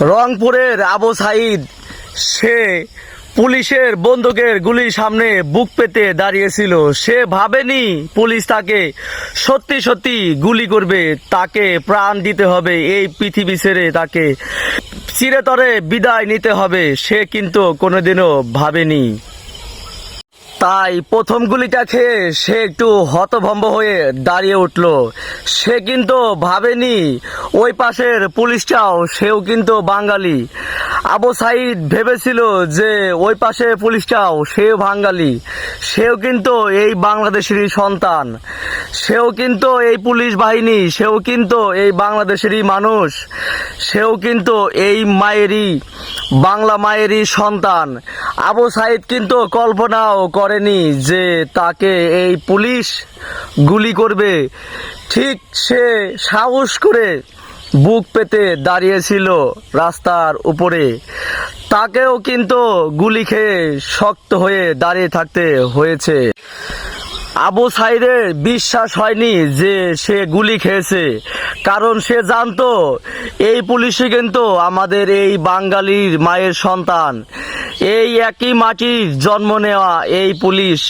রংপুরের আবু সাইদ, সে পুলিশের বন্দুকের গুলির সামনে বুক পেতে দাঁড়িয়েছিল। সে ভাবেনি পুলিশ তাকে সত্যি সত্যি গুলি করবে, তাকে প্রাণ দিতে হবে, এই পৃথিবী ছেড়ে তাকে চিরতরে বিদায় নিতে হবে, সে কিন্তু কোনোদিনও ভাবেনি। তাই প্রথম গুলিটা খেয়ে সে একটু হতভম্ব হয়ে দাঁড়িয়ে উঠল। সে কিন্তু ভাবেনি ওই পাশের পুলিশটাও, সেও কিন্তু বাঙালি। আবু সাইদ ভেবেছিল যে ওই পাশে পুলিশটাও, সেও বাঙালি। সেও কিন্তু এই বাংলাদেশেরই সন্তান। সেও কিন্তু এই পুলিশ বাহিনী, সেও কিন্তু এই বাংলাদেশেরই মানুষ। সেও কিন্তু এই মায়েরই, বাংলা মায়েরই সন্তান। আবু সাইদ কিন্তু কল্পনাও করেনি যে তাকে এই পুলিশ গুলি করবে। ঠিক সে সাহস করে বুক পেতে দাঁড়িয়েছিল রাস্তার উপরে। তাকেও কিন্তু গুলি খেয়ে শক্ত হয়ে দাঁড়িয়ে থাকতে হয়েছে। আবু সাইদের বিশ্বাস হয়নি যে সে গুলি খেয়েছে। কারণ সে জানতো, এই পুলিশই কিন্তু আমাদের এই বাঙালির মায়ের সন্তান। এই একই মাটির জন্ম নেওয়া এই পুলিশ।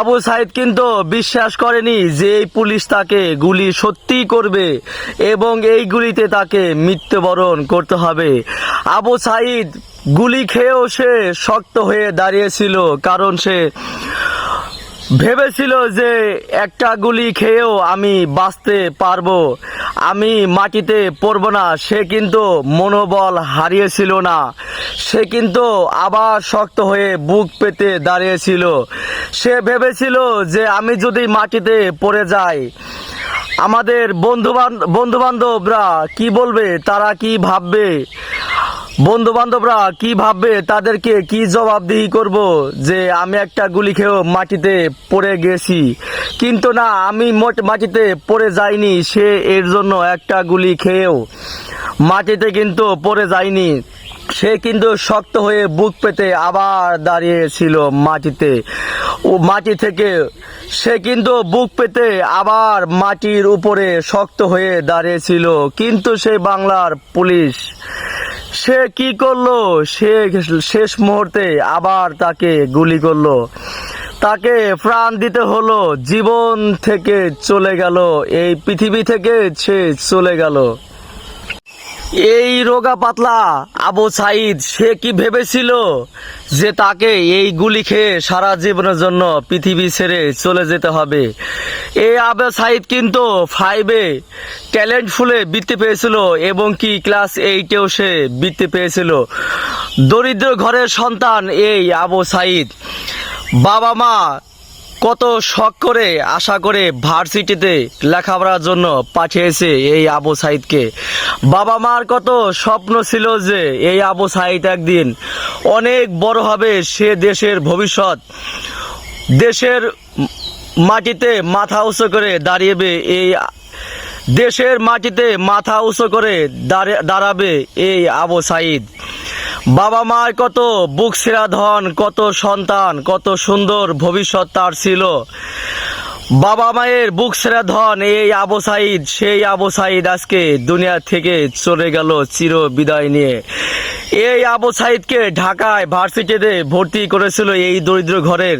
আবু সাইদ কিন্তু বিশ্বাস করেনি যে এই পুলিশ তাকে গুলি সত্যি করবে এবং এই গুলিতে তাকে মৃত্যুবরণ করতে হবে। আবু সাইদ গুলি খেয়েও সে শক্ত হয়ে দাঁড়িয়েছিল, কারণ সে ভেবেছিল যে একটা গুলি খেয়েও আমি বাঁচতে পারব। আমি মাটিতে পড়ব না, সে কিন্তু মনোবল হারিয়েছিল না। সে কিন্তু আবার শক্ত হয়ে বুক পেতে দাঁড়িয়েছিল। সে ভেবেছিল যে আমি যদি মাটিতে পড়ে যাই, আমাদের বন্ধু বন্ধু বান্ধবরা কি বলবে, তারা কি ভাববে? বন্ধু বান্ধবরা কি ভাববে? তাদেরকে কি জবাবদিহি করব? যে আমি একটা গুলি খেয়েও মাটিতে পড়ে গেছি। কিন্তু না, আমি মোট মাটিতে পড়ে যাইনি, সে এর জন্য একটা গুলি খেয়েও। মাটিতে কিন্তু পড়ে যায়নি সে কিন্তু শক্ত হয়ে বুক পেতে আবার দাঁড়িয়েছিল মাটিতে। ও মাটি থেকে সে কিন্তু বুক পেতে আবার মাটির উপরে শক্ত হয়ে দাঁড়িয়েছিল, কিন্তু সে বাংলার পুলিশ সে কি করল? সে শেষ মুহূর্তে আবার তাকে গুলি করল। তাকে প্রাণ দিতে হলো, জীবন থেকে চলে গেল, এই পৃথিবী থেকে সে চলে গেল। এই রোগা পাতলা আবু সাইদ, সে কি ভেবেছিল যে তাকে এই গুলি খেয়ে সারা জীবনের জন্য পৃথিবী ছেড়ে চলে যেতে হবে? এই আবু সাইদ কিন্তু ফাইভে ট্যালেন্ট ফুলে বৃত্তি পেয়েছিল এবং কি ক্লাস এইটেও সে বৃত্তি পেয়েছিল। দরিদ্র ঘরের সন্তান এই আবু সাইদ। বাবা মা কত শখ করে, আশা করে ভার্সিটিতে লেখাপড়ার জন্য পাঠিয়েছে এই আবু সাইদকে। বাবা মার কত স্বপ্ন ছিল যে এই আবু সাইদ একদিন অনেক বড় হবে, সে দেশের ভবিষ্যৎ, দেশের মাটিতে মাথা উঁচু করে দাঁড়িয়েবে, এই দেশের মাটিতে মাথা উঁচু করে দাঁড়ে- দাঁড়াবে এই আবু সাইদ। বাবা মার কত বুক সেরা ধন, কত সন্তান, কত সুন্দর ভবিষ্যৎ তার ছিল। বাবা মায়ের বুক সেরা ধন, এই আবু সাইদ, সেই আবু সাইদ আজকে দুনিয়া থেকে চলে গেল চির বিদায় নিয়ে। এই আবু সাইদকে ঢাকায় ভার্সিটিতে ভর্তি করেছিল এই দরিদ্র ঘরের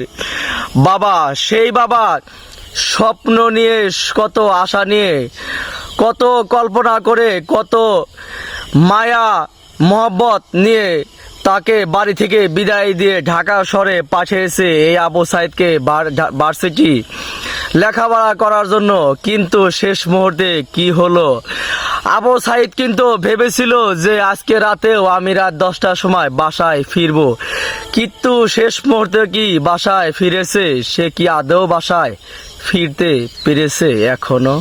বাবা। সেই বাবা স্বপ্ন নিয়ে, কত আশা নিয়ে, কত কল্পনা করে, কত মায়া মহব্বত নিয়ে তাকে বাড়ি থেকে বিদায় দিয়ে ঢাকা শহরে পাঠিয়েছে এই আবু সাইদকে ভার্সিটি লেখাপড়া করার জন্য। কিন্তু শেষ মুহূর্তে কি হলো? আবু সাইদ কিন্তু ভেবেছিল যে আজকে রাতেও আমি রাত দশটার সময় বাসায় ফিরবো। কিন্তু শেষ মুহূর্তে কি বাসায় ফিরেছে? সে কি আদৌ বাসায় ফিরতে পেরেছে এখনও?